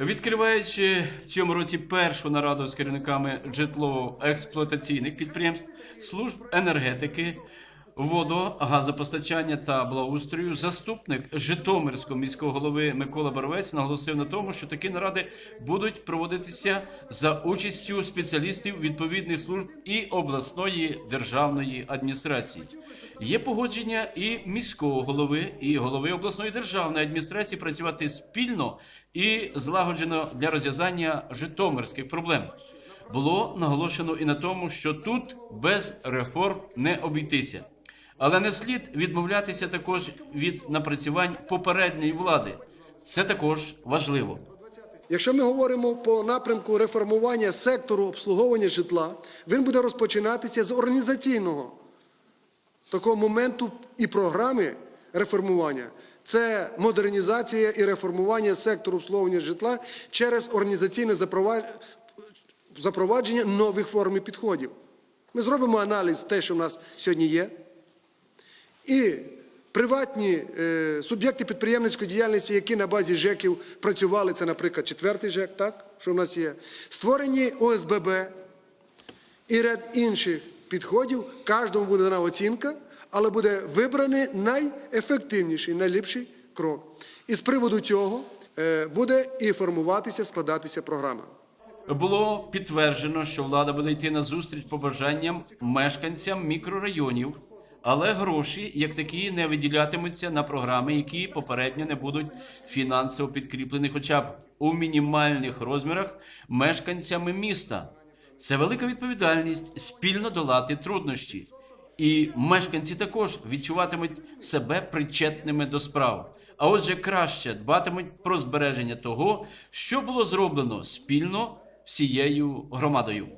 Відкриваючи в цьому році першу нараду з керівниками житлово-експлуатаційних підприємств, служб енергетики, водо, газопостачання та благоустрою, заступник Житомирського міського голови Микола Боровець наголосив на тому, що такі наради будуть проводитися за участю спеціалістів відповідних служб і обласної державної адміністрації. Є погодження і міського голови, і голови обласної державної адміністрації працювати спільно і злагоджено для розв'язання житомирських проблем. Було наголошено і на тому, що тут без реформ не обійтися. Але не слід відмовлятися також від напрацювань попередньої влади. Це також важливо. Якщо ми говоримо по напрямку реформування сектору обслуговування житла, він буде розпочинатися з організаційного такого моменту і програми реформування. Це модернізація і реформування сектору обслуговування житла через організаційне запровадження нових форм і підходів. Ми зробимо аналіз те, що в нас сьогодні є. І приватні е, суб'єкти підприємницької діяльності, які на базі ЖЕКів працювали, це, наприклад, четвертий ЖЕК, так, що в нас є, створені ОСББ і ряд інших підходів. Кожному буде дана оцінка, але буде вибраний найефективніший, найліпший крок. І з приводу цього е, буде і формуватися, складатися програма. Було підтверджено, що влада буде йти на зустріч побажанням мешканцям мікрорайонів, але гроші як такі не виділятимуться на програми, які попередньо не будуть фінансово підкріплені, хоча б у мінімальних розмірах мешканцями міста. Це велика відповідальність спільно долати труднощі. І мешканці також відчуватимуть себе причетними до справ. А отже, краще дбатимуть про збереження того, що було зроблено спільно всією громадою.